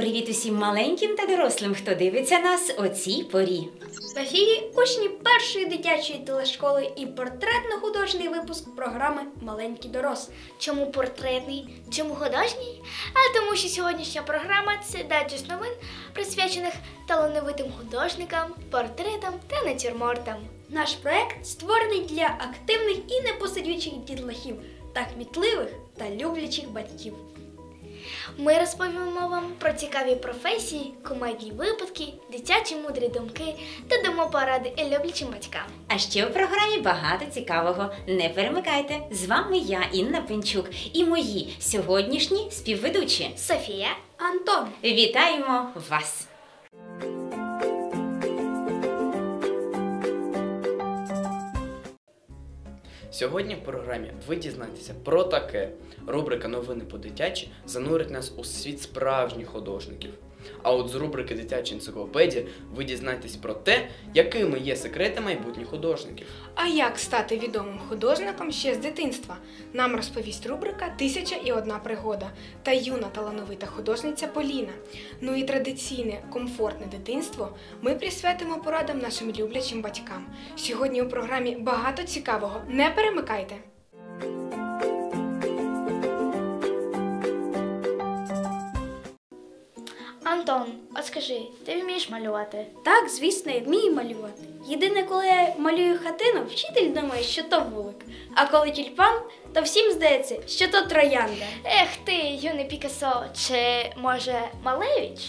Привіт усім маленьким та дорослим, хто дивиться нас о цій порі. В ефірі учні першої дитячої телешколи і портретно-художній випуск програми Маленькі дорослі. Чому портретний? Чому художній? А тому, що сьогоднішня програма це дайджест новин, присвячених талановитим художникам, портретам та натюрмортам. Наш проект створений для активних і непосидючих дітлахів та кмітливих та люблячих батьків. Ми розповімо вам про цікаві професії, комедні випадки, дитячі мудрі думки та дамо поради люблячим батькам. А ще в програмі багато цікавого. Не перемикайте. З вами я, Інна Пенчук, і мої сьогоднішні співведучі. Софія, Антон, Вітаємо вас! Сьогодні в програмі ви дізнаєтеся про таке. Рубрика Новини по дитячі занурить нас у світ справжніх художників. А от з рубрики Дитяча енциклопедія ви дізнаєтесь про те, якими є секрети майбутніх художників. А як стати відомим художником ще з дитинства? Нам розповість рубрика Тисяча і одна пригода та юна талановита художниця Поліна. Ну і традиційне комфортне дитинство ми присвятимо порадам нашим люблячим батькам. Сьогодні у програмі багато цікавого. Не перемикайте! Антон, от скажи, ти вмієш малювати? так, звісно, я вмію малювати. Єдине, коли я малюю хатину, вчитель думає, що то вулик. А коли тюльпан, то всім здається, що то троянда. Ех ти, юний Пікасо, чи може Малевич?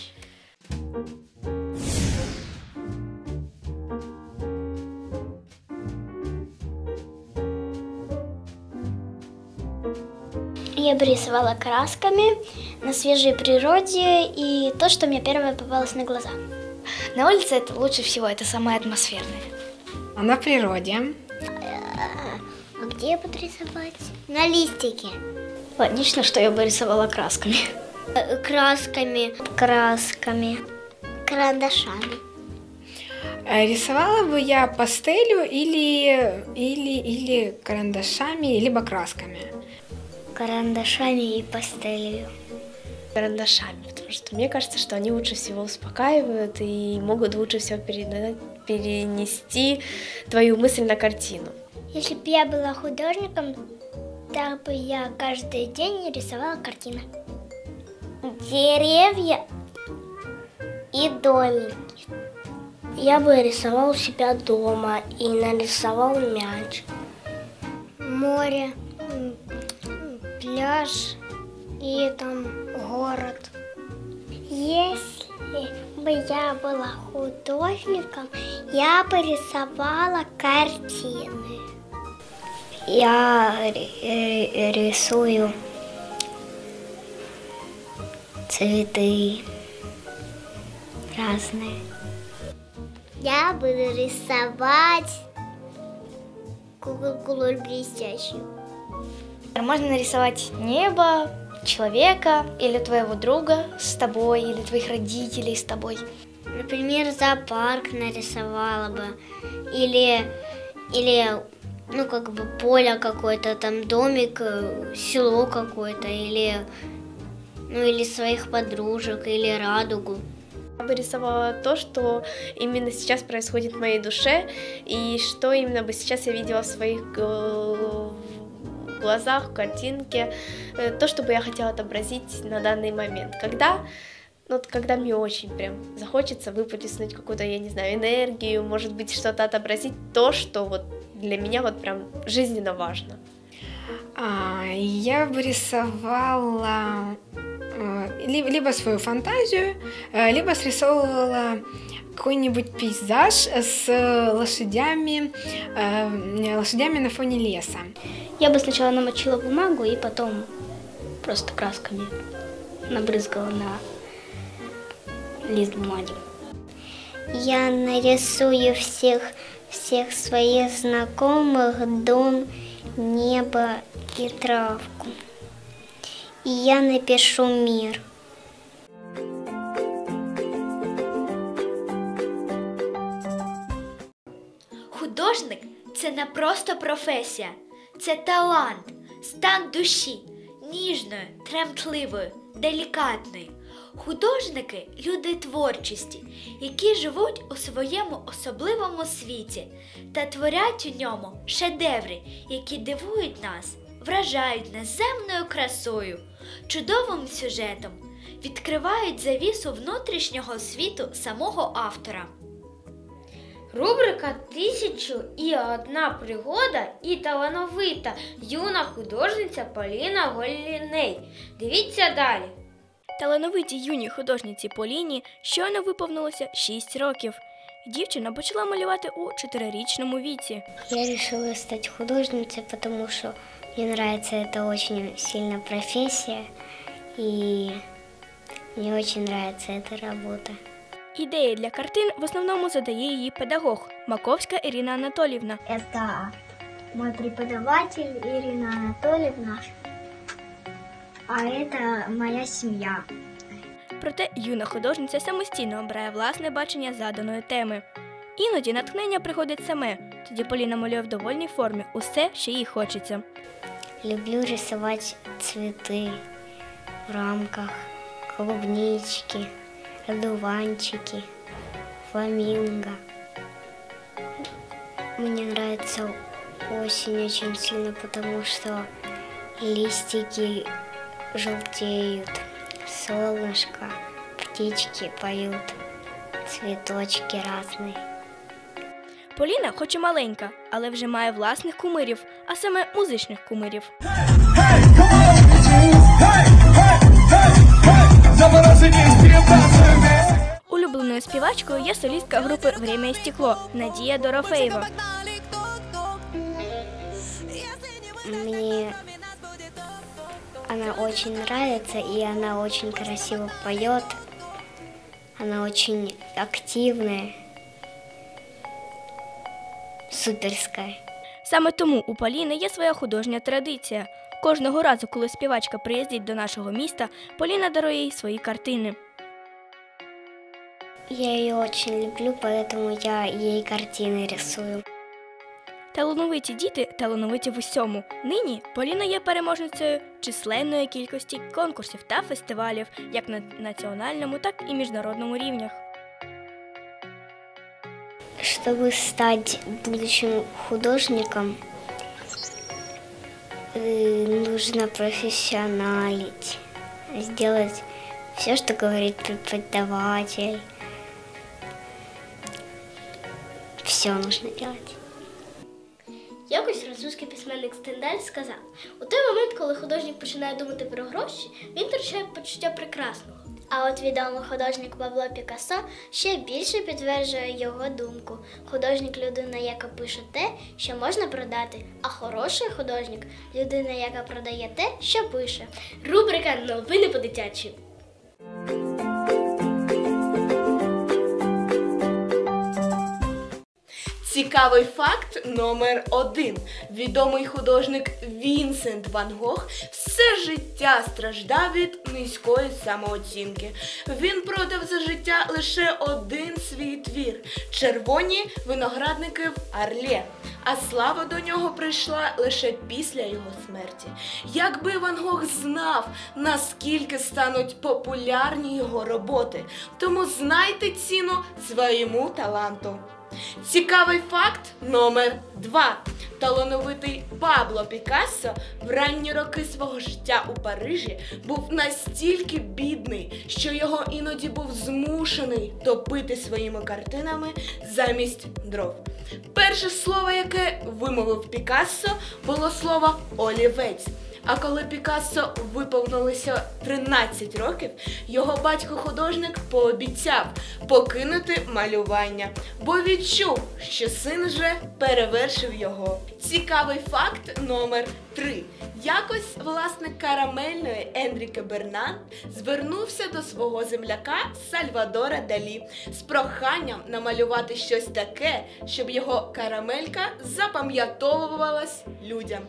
Я бы рисовала красками на свежей природе и то, что мне первое попалось на глаза. На улице это лучше всего, это самое атмосферное. А на природі А где я буду рисовать? На листике. Логично, что я бы рисовала красками. Э, Красками. Красками. Карандашами. Э, рисовала бы я пастелью или, или, или карандашами, либо красками. Карандашами и пастелью. карандашами, потому что мне кажется, что они лучше всего успокаивают и могут лучше всего перенести твою мысль на картину. Если бы я была художником, так бы я каждый день рисовала картины. Деревья и домики. Я бы рисовал себя дома и нарисовал мяч. Море, пляж и там город. Если бы я была художником, я бы рисовала картины. Я ри- рисую цветы разные. Я буду рисовать куклу блестящую. Можно нарисовать небо, человека или твоего друга с тобой, или твоих родителей с тобой. Например, зоопарк нарисовала бы. Или, или ну, как бы поле какое-то, там домик, э, село какое-то, или, ну, или своих подружек, или радугу. Я бы рисовала то, что именно сейчас происходит в моей душе, и что именно бы сейчас я видела в своих э, глазах, в картинке, э, то, что бы я хотела отобразить на данный момент. Когда ну, вот когда мне очень прям захочется выплеснуть какую-то, я не знаю, энергию, может быть, что-то отобразить, то, что вот для меня вот прям жизненно важно. А, я бы рисовала э, ли- либо свою фантазию, э, либо срисовывала какой-нибудь пейзаж с лошадями, э, лошадями на фоне леса. Я бы сначала намочила бумагу и потом просто красками набрызгала на лист бумаги. Я нарисую всех, всех своих знакомых, дом, небо и травку. И я напишу мир. Художник це не просто професія, це талант, стан душі, ніжною, тремтливою, делікатною. Художники люди творчості, які живуть у своєму особливому світі та творять у ньому шедеври, які дивують нас, вражають неземною красою, чудовим сюжетом, відкривають завісу внутрішнього світу самого автора. Рубрика Тисячу і одна пригода і талановита юна художниця Поліна Голіней. Дивіться далі. Талановитій юній художниці Поліні щойно виповнилося 6 років. Дівчина почала малювати у 4-річному віці. Я решила стать художницей, потому что мне нравится эта очень сильно профессия, и мне очень нравится эта работа. Ідеї для картин в основному задає її педагог Маковська Ірина Анатолівна. Это мой преподаватель Ирина Анатольевна, а это моя семья. Проте юна художниця самостійно обирає власне бачення заданої теми. Іноді натхнення приходить саме, тоді Поліна малює в довольній формі усе, що їй хочеться. Люблю рисовать цветы в рамках, клубнички, одуванчики, фламинго. Мне нравится осень очень сильно, потому что листики желтеют, солнышко, птички поют, цветочки разные. Поліна, хоч і маленька, але вже має власних кумирів, а саме музичних кумирів. Улюбленою співачкою є солістка групи Время і стекло Надія Дорофеєва. Мне она очень нравится, и она очень красиво поет. Она очень активная, суперская. Саме тому у Поліни є своя художня традиція. Кожного разу, коли співачка приїздить до нашого міста, Поліна дарує їй свої картини. Я ее очень люблю, поэтому я ей картины рисую. Талановиті діти талановиті в усьому. Нині Поліна є переможницею численної кількості конкурсів та фестивалів, як на національному, так і міжнародному рівнях. Чтобы стать будущим художником, э, нужно профессионалить, сделать все, что говорит преподаватель. Все нужно делать. Якось французький письменник Стендаль сказав: у той момент, коли художник починає думати про гроші, він втрачає почуття прекрасного. А от відомий художник Пабло Пікассо ще більше підтверджує його думку. Художник людина, яка пише те, що можна продати, а хороший художник людина, яка продає те, що пише. Рубрика Новини по дитячі. Цікавий факт номер один. Відомий художник Вінсент Ван Гог все життя страждав від низької самооцінки. Він продав за життя лише один свій твір червоні виноградники в Арлє. А слава до нього прийшла лише після його смерті. Якби Ван Гог знав, наскільки стануть популярні його роботи, тому знайте ціну своєму таланту. Цікавий факт номер два. Талановитий Пабло Пікассо в ранні роки свого життя у Парижі був настільки бідний, що його іноді був змушений топити своїми картинами замість дров. Перше слово, яке вимовив Пікассо, було слово олівець. А коли Пікассо виповнилося 13 років, його батько-художник пообіцяв покинути малювання, бо відчув, що син вже перевершив його. Цікавий факт номер 3. Якось власник карамельної Енріке Бернан звернувся до свого земляка Сальвадора Далі з проханням намалювати щось таке, щоб його карамелька запам'ятовувалась людям.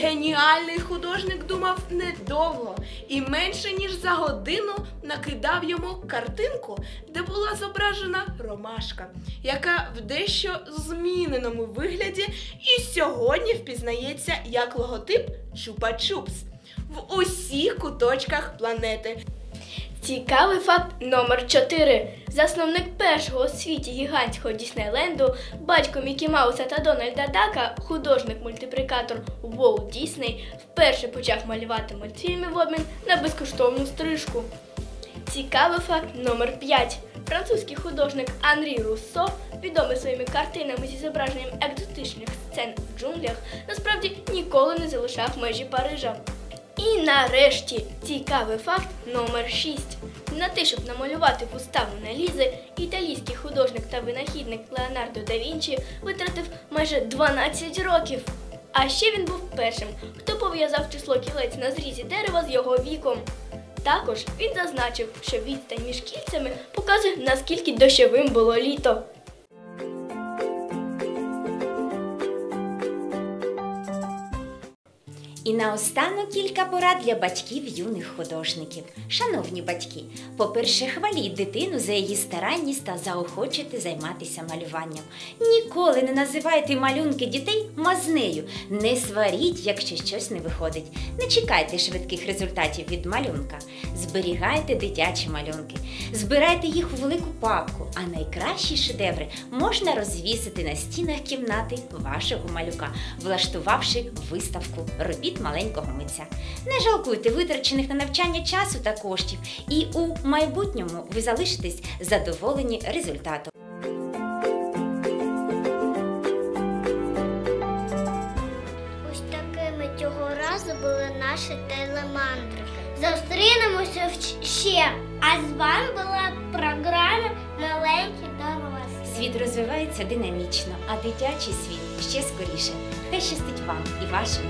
Геніальний художник думав недовго і менше ніж за годину накидав йому картинку, де була зображена ромашка, яка в дещо зміненому вигляді і сьогодні впізнається як логотип Чупа-Чупс. в усіх куточках планети. Цікавий факт номер 4. Засновник першого у світі гігантського Діснейленду, батько Мікі Мауса та Дональда Дака, художник-мультиплікатор Уолт Дісней, вперше почав малювати мультфільми в обмін на безкоштовну стрижку. Цікавий факт номер 5. Французький художник Анрі Руссо, відомий своїми картинами зі зображенням екзотичних сцен в джунглях, насправді ніколи не залишав межі Парижа. І нарешті цікавий факт номер 6. На те, щоб намалювати вуста Моналізи, італійський художник та винахідник Леонардо да Вінчі витратив майже 12 років. А ще він був першим, хто пов'язав число кілець на зрізі дерева з його віком. Також він зазначив, що відстань між кільцями показує, наскільки дощовим було літо. І наостанок кілька порад для батьків юних художників. Шановні батьки, по-перше, хваліть дитину за її старанність та заохочуйте займатися малюванням. Ніколи не називайте малюнки дітей мазнею. Не сваріть, якщо щось не виходить. Не чекайте швидких результатів від малюнка. Зберігайте дитячі малюнки, збирайте їх у велику папку, а найкращі шедеври можна розвісити на стінах кімнати вашого малюка, влаштувавши виставку робіт маленького митця. Не жалкуйте витрачених на навчання часу та коштів, і у майбутньому ви залишитесь задоволені результатом. Ось такими цього разу були наші телемандрики. Зустрінемося ще. А з вами була програма Маленькі дорослі. Світ розвивається динамічно, а дитячий світ ще скоріше. Хай щастить вам і вашим